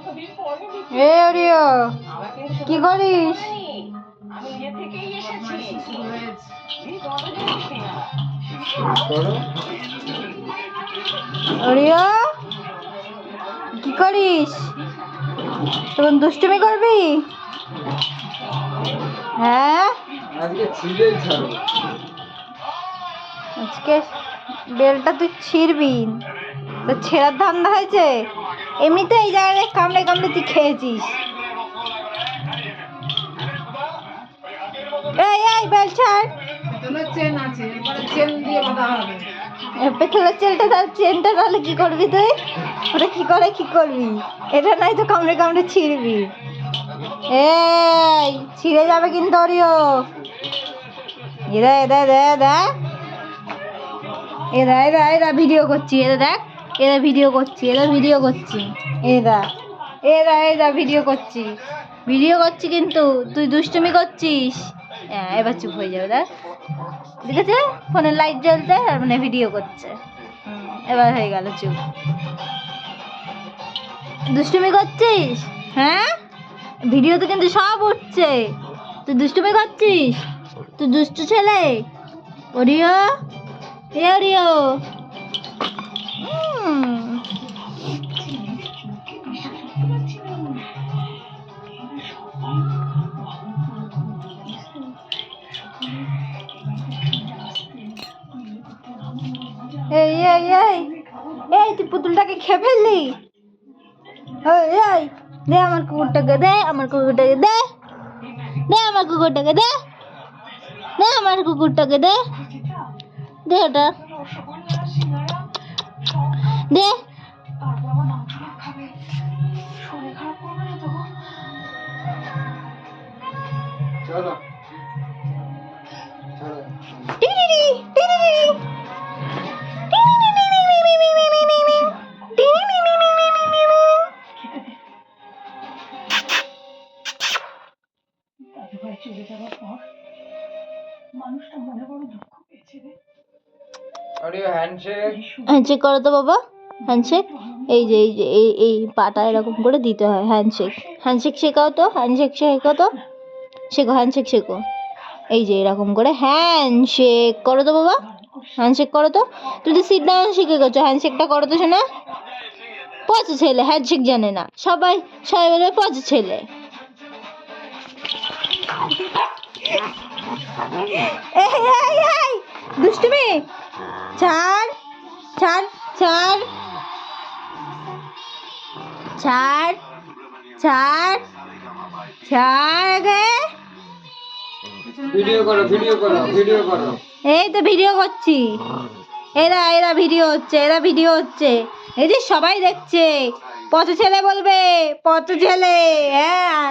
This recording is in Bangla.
এ অরিও কি করিস? করো অরিও কি করিস? তখন দুষ্টুমি করবি? হ্যাঁ? আজকে ছাড়ো। আজকে বেলটা তুই ছিঁড়বি। তো ছেঁড়ার ধান্দা হয়েছে? এমনিতে এই জায়গায় কামড়ে কামড়ে তুই খেয়েছিস। এই পেছনের চেলটা তার চেনটা তাহলে কি করবি তুই? ওটা কি করে কি করবি? এটা নাই তো কামড়ে কামড়ে ছিঁড়বি। এই ছিঁড়ে যাবে কিন্তু অরিও এরা এরা এরা এরা এরা এরা এরা ভিডিও করছি এরা দেখ। এরা ভিডিও করছি, এরা ভিডিও করছি। এরা এরা এরা ভিডিও করছি। ভিডিও করছি কিন্তু, তুই দুষ্টুমি করছিস? হ্যাঁ এবার চুপ হয়ে যাবে, দেখ। আছে? ফোনের লাইট জ্বলতে আর মানে ভিডিও করছে। এবার হয়ে গেল, চুপ। দুষ্টুমি করছিস? হ্যাঁ? ভিডিওতে কিন্তু সব উঠছে। তুই দুষ্টুমি করছিস? তুই দুষ্টু ছেলে? অরিও এ অরিও এই এই এই এই তুই পুতুলটাকে খেয়ে ফেললি? এই এই দে আমার কুকুরটাকে দে আমার কুকুরটাকে দে দে আমার কুকুরটাকে দে দে আমার কুকুরটাকে দে দে ওটা। দে। চলো। অডিও হ্যান্ডশেক হ্যান্ডশেক করো তো বাবা। হ্যান্ডশেক এই যে এই যে এই এই পাটা এরকম করে দিতে হয় হ্যান্ডশেক হ্যান্ডশেক শেখাও তো হ্যান্ডশেক শেখাও তো। শেখো হ্যান্ডশেক শেখো। এই যে এরকম করে হ্যান্ডশেক করো তো বাবা। হ্যান্ডশেক করো তো। তুই তো সিট ডাউন শিখে গেছো হ্যান্ডশেকটা করো তো শোনা। পচে ছেলে হ্যান্ডশেক জানে না। সবাই সবাই বলে পচে ছেলে। এই এই এই দুষ্টুমি। ছাড় ছাড় ছাড়। ছাড় ছাড় ছাড় আগে। ভিডিও করো ভিডিও করো ভিডিও করো। এই তো ভিডিও করছি। এরা এরা ভিডিও হচ্ছে এরা ভিডিও হচ্ছে। এই যে সবাই দেখছে পথ ছেলে বলবে পথ ছেলে হ্যাঁ।